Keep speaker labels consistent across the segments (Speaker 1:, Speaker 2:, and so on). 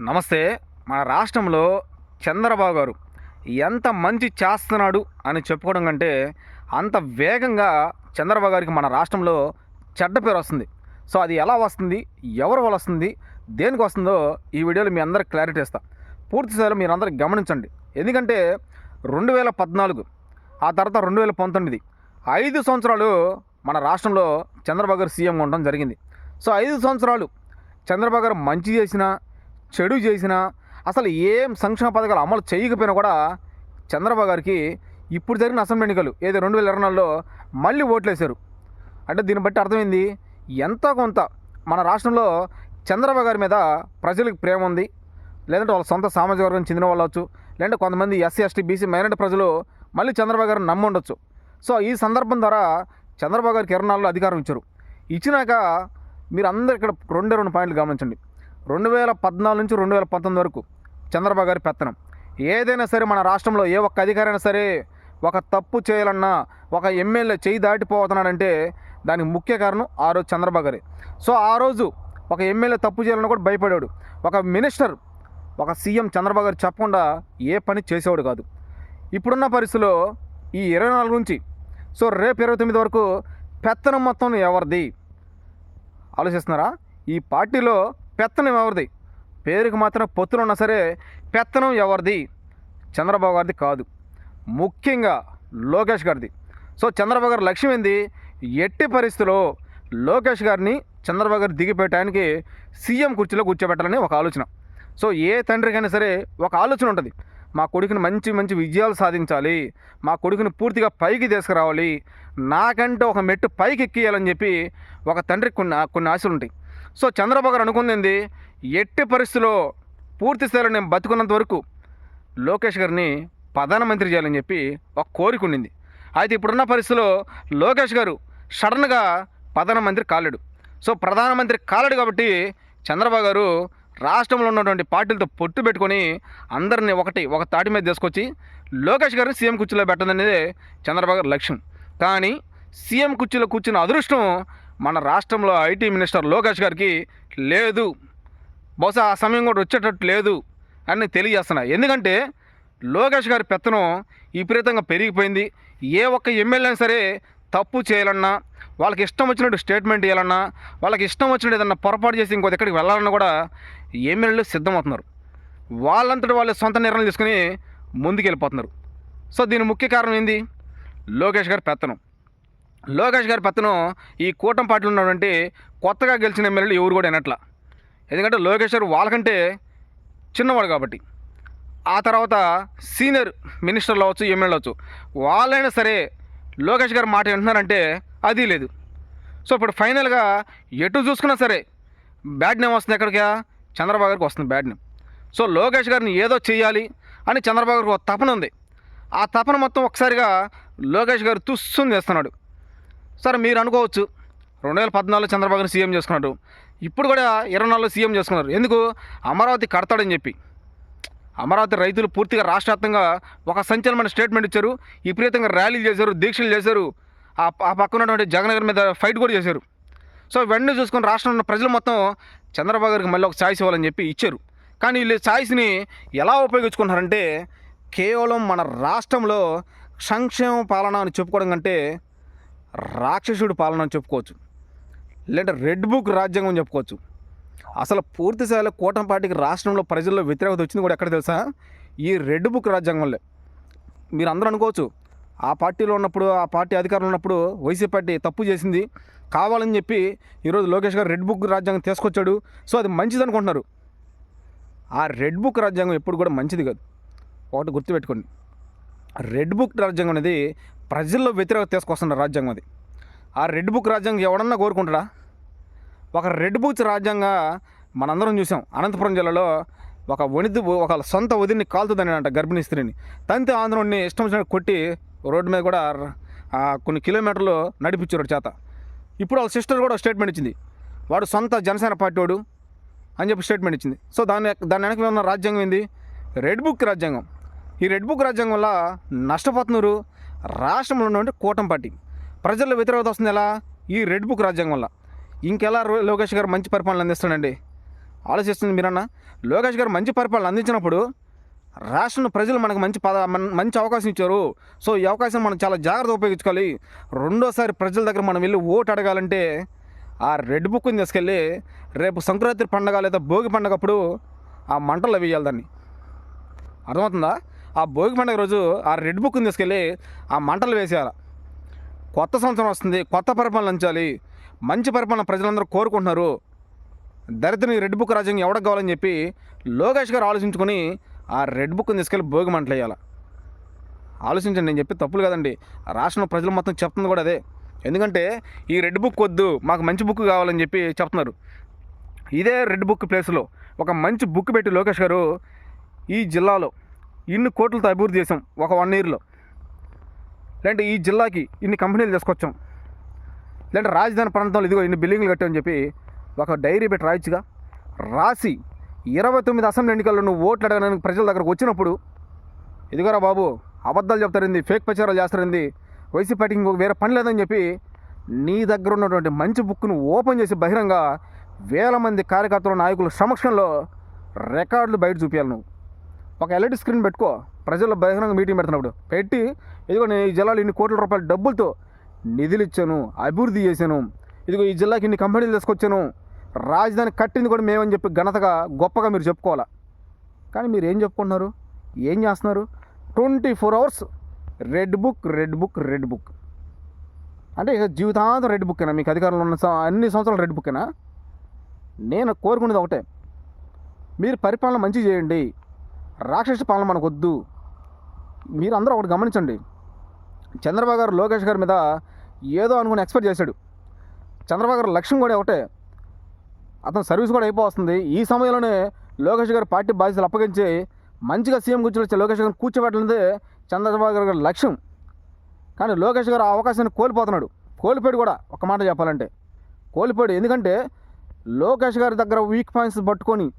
Speaker 1: నమస్తే మన రాష్ట్రంలో చంద్రబాబు గారు ఎంత మంచి చేస్తున్నాడు అని చెప్పుకోవడం కంటే అంత వేగంగా చంద్రబాబు గారికి మన రాష్ట్రంలో చెడ్డ పేరు వస్తుంది. సో అది ఎలా వస్తుంది? ఎవరి వల్ల వస్తుంది? దేనికి వస్తుందో ఈ వీడియోలో మీ అందరికి క్లారిటీ ఇస్తా. పూర్తి మీరు అందరూ గమనించండి. ఎందుకంటే రెండు వేల పద్నాలుగు ఆ తర్వాత రెండు వేల పంతొమ్మిది ఐదు సంవత్సరాలు మన రాష్ట్రంలో చంద్రబాబు గారు సీఎంగా ఉండడం జరిగింది. సో ఐదు సంవత్సరాలు చంద్రబాబు గారు మంచి చేసినా చెడు చేసినా అసలు ఏం సంక్షేమ పథకాలు అమలు చేయకపోయినా కూడా చంద్రబాబు గారికి ఇప్పుడు జరిగిన అసెంబ్లీ ఎన్నికలు ఏదో రెండు వేల ఇరవై నాలుగులో మళ్ళీ ఓట్లేశారు. అంటే దీన్ని బట్టి అర్థమైంది ఎంతో కొంత మన రాష్ట్రంలో చంద్రబాబు గారి మీద ప్రజలకు ప్రేమ ఉంది లేదంటే వాళ్ళ సొంత సామాజిక వర్గం చెందిన వాళ్ళు అవచ్చు లేదంటే కొంతమంది ఎస్సీ ఎస్టీ బీసీ మైనార్టీ ప్రజలు మళ్ళీ చంద్రబాబు గారిని నమ్మి ఉండొచ్చు. సో ఈ సందర్భం ద్వారా చంద్రబాబు గారికి ఇరవై నాలుగులో అధికారం ఇచ్చారు. ఇచ్చినాక మీరు అందరు ఇక్కడ రెండే రెండు పాయింట్లు గమనించండి. రెండు వేల పద్నాలుగు నుంచి రెండు వేల పంతొమ్మిది వరకు చంద్రబాబు గారి పెత్తనం. ఏదైనా సరే మన రాష్ట్రంలో ఏ ఒక్క అధికారైనా సరే ఒక తప్పు చేయాలన్నా ఒక ఎమ్మెల్యే చేయి దాటిపోతున్నాడంటే దానికి ముఖ్య కారణం ఆ రోజు చంద్రబాబు గారి. సో ఆ రోజు ఒక ఎమ్మెల్యే తప్పు చేయాలన్నా కూడా భయపడాడు ఒక మినిస్టర్ ఒక సీఎం చంద్రబాబు గారు చెప్పకుండా ఏ పని చేసేవాడు కాదు. ఇప్పుడున్న పరిస్థితిలో ఈ ఇరవై నాలుగు నుంచి సో రేపు ఇరవై తొమ్మిది వరకు పెత్తనం మొత్తం ఎవరిది? ఆలోచిస్తున్నారా? ఈ పార్టీలో పెత్తనం ఎవరిది? పేరుకి మాత్రం పొత్తులు ఉన్నా సరే పెత్తనం ఎవరిది? చంద్రబాబు గారిది కాదు. ముఖ్యంగా లోకేష్ గారిది. సో చంద్రబాబు గారి లక్ష్యం ఏంది? ఎట్టి పరిస్థితిలో లోకేష్ గారిని చంద్రబాబు గారు దిగిపెట్టడానికి సీఎం కుర్చీలో కూర్చోబెట్టాలని ఒక ఆలోచన. సో ఏ తండ్రికైనా సరే ఒక ఆలోచన ఉంటుంది. మా కొడుకుని మంచి మంచి విజయాలు సాధించాలి. మా కొడుకుని పూర్తిగా పైకి తీసుకురావాలి. నాకంటే ఒక మెట్టు పైకి ఎక్కియాలని చెప్పి ఒక తండ్రికి కొన్ని కొన్ని ఆశలు ఉంటాయి సో చంద్రబాబు గారు అనుకుంది ఎట్టి పరిస్థితిలో పూర్తి స్థాయిలో నేను బతుకున్నంత వరకు లోకేష్ గారిని ప్రధానమంత్రి చేయాలని చెప్పి ఒక కోరిక ఉండింది. అయితే ఇప్పుడున్న పరిస్థితిలో లోకేష్ గారు సడన్గా ప్రధానమంత్రి కాలేడు. సో ప్రధానమంత్రి కాలేడు కాబట్టి చంద్రబాబు గారు రాష్ట్రంలో ఉన్నటువంటి పార్టీలతో పొట్టు పెట్టుకొని అందరిని ఒకటి ఒక తాటి మీద తీసుకొచ్చి లోకేష్ గారిని సీఎం కుర్చీలో పెట్టదనేది చంద్రబాబు గారి లక్ష్యం. కానీ సీఎం కుర్చీలో కూర్చున్న అదృష్టం మన రాష్ట్రంలో ఐటీ మినిస్టర్ లోకేష్ గారికి లేదు. బహుశా ఆ సమయం కూడా వచ్చేటట్టు లేదు అని తెలియజేస్తున్నాయి. ఎందుకంటే లోకేష్ గారి పెత్తనం విపరీతంగా పెరిగిపోయింది. ఏ ఒక్క ఎమ్మెల్యే సరే తప్పు చేయాలన్నా వాళ్ళకి ఇష్టం వచ్చినట్టు స్టేట్మెంట్ ఇవ్వాలన్నా వాళ్ళకి ఇష్టం వచ్చినట్టు ఏదన్నా పొరపాటు చేసి ఇంకో ఎక్కడికి వెళ్ళాలన్నా కూడా ఎమ్మెల్యేలు సిద్ధమవుతున్నారు. వాళ్ళంతటి వాళ్ళ సొంత నిర్ణయం తీసుకుని ముందుకెళ్ళిపోతున్నారు. సో దీని ముఖ్య కారణం ఏంది? లోకేష్ గారి పెత్తనం. లోకేష్ గారి పెత్తనం ఈ కూటమి పార్టీలో ఉన్నటువంటి కొత్తగా గెలిచిన ఎమ్మెల్యేలు ఎవరు కూడా వినట్ల. ఎందుకంటే లోకేష్ గారు వాళ్ళకంటే చిన్నవాడు కాబట్టి. ఆ తర్వాత సీనియర్ మినిస్టర్లు అవ్వచ్చు ఎమ్మెల్యేలు అవచ్చు వాళ్ళైనా సరే లోకేష్ గారు మాట వింటున్నారంటే అది లేదు. సో ఇప్పుడు ఫైనల్గా ఎటు చూసుకున్నా సరే బ్యాడ్ నేమ్ వస్తుంది ఎక్కడికా? చంద్రబాబు గారికి వస్తుంది బ్యాడ్ నేమ్. సో లోకేష్ గారిని ఏదో చేయాలి అని చంద్రబాబు గారికి ఒక తపన ఉంది. ఆ తపన మొత్తం ఒకసారిగా లోకేష్ గారు తుస్సుని చేస్తున్నాడు. సరే మీరు అనుకోవచ్చు. రెండు వేల పద్నాలుగులో చంద్రబాబుని సీఎం చేసుకున్నాడు. ఇప్పుడు కూడా ఇరవై నాలుగులో సీఎం చేసుకున్నారు. ఎందుకు? అమరావతి కడతాడని చెప్పి. అమరావతి రైతులు పూర్తిగా రాష్ట్ర వ్యాప్తంగా ఒక సంచలనమైన స్టేట్మెంట్ ఇచ్చారు. విపరీతంగా ర్యాలీలు చేశారు దీక్షలు చేశారు. ఆ పక్క ఉన్నటువంటి జగన్ గారి మీద ఫైట్ కూడా చేశారు. సో వెంటనే చూసుకొని రాష్ట్రంలో ఉన్న ప్రజలు మొత్తం చంద్రబాబు గారికి మళ్ళీ ఒక ఛాయిస్ ఇవ్వాలని చెప్పి ఇచ్చారు. కానీ వీళ్ళు ఛాయిస్ని ఎలా ఉపయోగించుకుంటున్నారంటే కేవలం మన రాష్ట్రంలో సంక్షేమ పాలన అని చెప్పుకోవడం కంటే రాక్షసుడు పాలన అని చెప్పుకోవచ్చు. లేదంటే రెడ్ బుక్ రాజ్యాంగం అని చెప్పుకోవచ్చు. అసలు పూర్తి స్థాయిలో రాష్ట్రంలో ప్రజల్లో వ్యతిరేకత వచ్చింది కూడా ఎక్కడ తెలుసా? ఈ రెడ్ బుక్ రాజ్యాంగంలో. మీరు అందరూ అనుకోవచ్చు ఆ పార్టీలో ఉన్నప్పుడు ఆ పార్టీ అధికారంలో ఉన్నప్పుడు వైసీపీ పార్టీ తప్పు చేసింది. కావాలని చెప్పి ఈరోజు లోకేష్ గారు రెడ్ బుక్ రాజ్యాంగం తీసుకొచ్చాడు. సో అది మంచిది అనుకుంటున్నారు. ఆ రెడ్ బుక్ రాజ్యాంగం ఎప్పుడు కూడా మంచిది కాదు. ఒకటి గుర్తుపెట్టుకోండి. రెడ్ బుక్ రాజ్యాంగం అనేది ప్రజల్లో వ్యతిరేకత తీసుకొస్తున్న రాజ్యాంగం అది. ఆ రెడ్ బుక్ రాజ్యాంగం ఎవడన్నా కోరుకుంటాడా? ఒక రెడ్ బుక్ రాజ్యాంగ మనందరం చూసాం. అనంతపురం జిల్లాలో ఒక వణిది ఒక సొంత వదిని కాలుతుందని అంట గర్భిణీ స్త్రీని. తంతి ఆంధ్రుడిని ఇష్టం వచ్చినట్టు కొట్టి రోడ్డు మీద కూడా కొన్ని కిలోమీటర్లు నడిపించారు చేత. ఇప్పుడు వాళ్ళ సిస్టర్ కూడా స్టేట్మెంట్ ఇచ్చింది. వాడు సొంత జనసేన పార్టీ వాడు అని చెప్పి స్టేట్మెంట్ ఇచ్చింది. సో దాని దాని వెనక ఉన్న రాజ్యాంగం ఏంది? రెడ్ బుక్ రాజ్యాంగం. ఈ రెడ్ బుక్ రాజ్యాంగం వల్ల నష్టపోతున్నారు రాష్ట్రంలో ఉన్నటువంటి కూటమి పార్టీ. ప్రజల్లో వ్యతిరేకత వస్తుంది ఎలా? ఈ రెడ్ బుక్ రాజ్యాంగం వల్ల. ఇంకెలా లోకేష్ గారు మంచి పరిపాలన అందిస్తాడండి ఆలోచిస్తుంది మీరన్నా? లోకేష్ గారు మంచి పరిపాలన అందించినప్పుడు రాష్ట్రంలో ప్రజలు మనకు మంచి పద మంచి అవకాశం ఇచ్చారు. సో ఈ అవకాశం మనం చాలా జాగ్రత్త ఉపయోగించుకోవాలి. రెండోసారి ప్రజల దగ్గర మనం వెళ్ళి ఓటు అడగాలంటే ఆ రెడ్ బుక్ని తీసుకెళ్ళి రేపు సంక్రాంతి పండగ లేదా భోగి పండగప్పుడు ఆ మంటల్లో వేయాలి దాన్ని. అర్థమవుతుందా? ఆ భోగి పండుగ రోజు ఆ రెడ్ బుక్ని తీసుకెళ్ళి ఆ మంటలు వేసేయాలి. కొత్త సంవత్సరం వస్తుంది కొత్త పరిపాలన ఉంచాలి మంచి పరిపాలన ప్రజలందరూ కోరుకుంటున్నారు. దరిద్రం రెడ్ బుక్ రాజ్యం ఎవడకు కావాలని చెప్పి లోకేష్ గారు ఆలోచించుకొని ఆ రెడ్ బుక్ని తీసుకెళ్ళి భోగి మంటలు వేయాలి. ఆలోచించండి నేను చెప్పి తప్పులు కదండి. రాష్ట్రంలో ప్రజలు మొత్తం చెప్తుంది కూడా అదే. ఎందుకంటే ఈ రెడ్ బుక్ వద్దు మాకు మంచి బుక్ కావాలని చెప్పి చెప్తున్నారు. ఇదే రెడ్ బుక్ ప్లేస్లో ఒక మంచి బుక్ పెట్టి లోకేష్ గారు ఈ జిల్లాలో ఇన్ని కోట్లతో అభివృద్ధి చేసాం ఒక వన్ ఇయర్లో లేదంటే ఈ జిల్లాకి ఇన్ని కంపెనీలు తీసుకొచ్చాం. లేదంటే రాజధాని ప్రాంతంలో ఇదిగో ఇన్ని బిల్డింగ్లు కట్టామని చెప్పి ఒక డైరీ పెట్టి రాయొచ్చుగా రాసి ఇరవై తొమ్మిది అసెంబ్లీ ఎన్నికల్లో నువ్వు ఓట్లు అడగడానికి ప్రజల దగ్గరకు వచ్చినప్పుడు ఇదిగోరా బాబు అబద్ధాలు చెప్తారింది ఫేక్ ప్రచారాలు చేస్తారింది వైసీపీ పార్టీకి ఇంకొక వేరే పని లేదని చెప్పి నీ దగ్గర ఉన్నటువంటి మంచి బుక్ను ఓపెన్ చేసి బహిరంగ వేల మంది కార్యకర్తల నాయకుల సమక్షంలో రికార్డులు బయట చూపించాలి నువ్వు. ఒక ఎల్ఈడి స్క్రీన్ పెట్టుకో. ప్రజల్లో బహిరంగ మీటింగ్ పెడుతున్నప్పుడు. పెట్టి ఇదిగో నేను ఈ జిల్లాలో ఇన్ని కోట్ల రూపాయల డబ్బులతో నిధులు ఇచ్చాను అభివృద్ధి చేశాను. ఇదిగో ఈ జిల్లాకి ఇన్ని కంపెనీలు తీసుకొచ్చాను. రాజధాని కట్టింది కూడా మేమని చెప్పి ఘనతగా గొప్పగా మీరు చెప్పుకోవాలా? కానీ మీరు ఏం చెప్పుకుంటున్నారు? ఏం చేస్తున్నారు? Twenty four hours red book red book red book అంటే ఇక జీవితాంతం రెడ్ బుక్కేనా మీకు అధికారంలో ఉన్న అన్ని సంవత్సరాలు రెడ్ బుక్కేనా నేను కోరుకునేది ఒకటే. మీరు పరిపాలన మంచి చేయండి. రాక్షస పాలన మనకు వద్దు మీరు అందరూ ఒకటి గమనించండి. చంద్రబాబు గారు లోకేష్ గారి మీద ఏదో అనుకుని ఎక్స్పెక్ట్ చేశాడు. చంద్రబాబు గారు లక్ష్యం కూడా ఒకటే. అతను సర్వీస్ కూడా అయిపోతుంది ఈ సమయంలోనే లోకేష్ గారు పార్టీ బాధ్యతలు అప్పగించి మంచిగా సీఎం కూర్చొని లోకేష్ గారిని కూర్చోబెట్టలేదే చంద్రబాబు గారి గారి లక్ష్యం. కానీ లోకేష్ గారు ఆ అవకాశాన్ని కోల్పోతున్నాడు. కోల్పోయాడు కూడా ఒక మాట చెప్పాలంటే. కోల్పోయాడు. ఎందుకంటే లోకేష్ గారి దగ్గర వీక్ పాయింట్స్ పట్టుకొని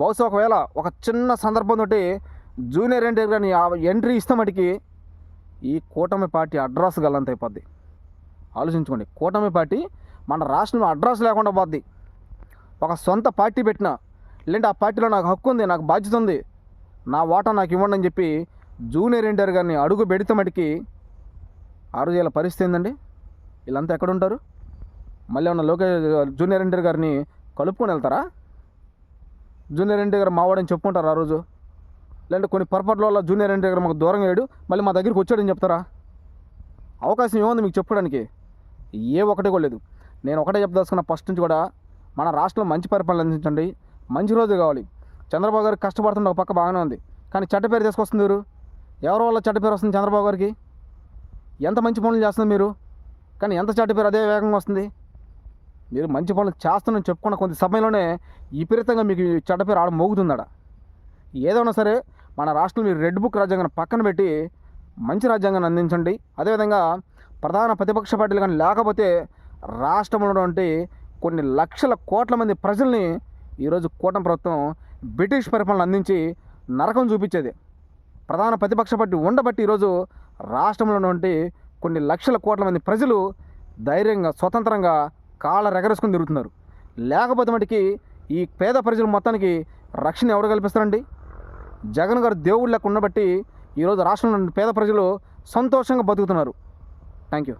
Speaker 1: బహుశా ఒకవేళ ఒక చిన్న సందర్భం తోటి జూనియర్ ఎన్టీఆర్ గారిని ఆ ఎంట్రీ ఇస్తే మటుకి ఈ కూటమి పార్టీ అడ్రస్ గల్లంత అయిపోద్ది. ఆలోచించుకోండి. కూటమి పార్టీ మన రాష్ట్రంలో అడ్రస్ లేకుండా పోద్ది. ఒక సొంత పార్టీ పెట్టిన లేదంటే ఆ పార్టీలో నాకు హక్కు ఉంది నాకు బాధ్యత ఉంది నా వాటా నాకు ఇవ్వండి అని చెప్పి జూనియర్ ఎన్టీఆర్ గారిని అడుగు పెడితే మటుకి ఆరు వేల పరిస్థితి ఏందండి? వీళ్ళంతా ఎక్కడ ఉంటారు? మళ్ళీ ఉన్న లోకేష్ జూనియర్ ఎన్టీఆర్ గారిని కలుపుకొని వెళ్తారా? జూనియర్ ఎన్టీ గారు మావాడని చెప్పుకుంటారు ఆ రోజు. లేదంటే కొన్ని పొరపాట్ల వల్ల జూనియర్ ఎన్టీ గారు మాకు దూరంగా వేయడు మళ్ళీ మా దగ్గరికి వచ్చాడని చెప్తారా? అవకాశం ఏముంది మీకు చెప్పడానికి ఏ ఒకటి కూడా లేదు. నేను ఒకటే చెప్పదలుచుకున్న ఫస్ట్ నుంచి కూడా మన రాష్ట్రంలో మంచి పరిపాలన అందించండి మంచి రోజు కావాలి. చంద్రబాబు గారికి కష్టపడుతున్న ఒక పక్క బాగానే ఉంది. కానీ చెడ్డ పేరు తీసుకొస్తుంది మీరు ఎవరి వల్ల చెడ్డ పేరు వస్తుంది చంద్రబాబు గారికి? ఎంత మంచి పనులు చేస్తుంది మీరు? కానీ ఎంత చెడ్డ పేరు అదే వేగంగా వస్తుంది? మీరు మంచి పనులు చేస్తున్నారని చెప్పుకున్న కొంత సమయంలోనే విపరీతంగా మీకు చెడ్డ పేరు ఆడ మోగుతుందడ ఏదైనా సరే మన రాష్ట్రంలో మీరు రెడ్ బుక్ రాజ్యాంగాన్ని పక్కన పెట్టి మంచి రాజ్యాంగాన్ని అందించండి. అదేవిధంగా ప్రధాన ప్రతిపక్ష పార్టీలు కానీ లేకపోతే రాష్ట్రంలో ఉన్నటువంటి కొన్ని లక్షల కోట్ల మంది ప్రజల్ని ఈరోజు కూటమి ప్రభుత్వం బ్రిటిష్ పరిపాలన అందించి నరకం చూపించేది. ప్రధాన ప్రతిపక్ష పార్టీ ఉండబట్టి ఈరోజు రాష్ట్రంలో కొన్ని లక్షల కోట్ల మంది ప్రజలు ధైర్యంగా స్వతంత్రంగా కాళ్ళ రెగరేసుకుని తిరుగుతున్నారు. లేకపోతే మటుకి ఈ పేద ప్రజలు మొత్తానికి రక్షణ ఎవరు కల్పిస్తారండి? జగన్ గారు దేవుళ్ళకు ఉండబట్టి ఈరోజు రాష్ట్రంలో పేద ప్రజలు సంతోషంగా బతుకుతున్నారు. Thank you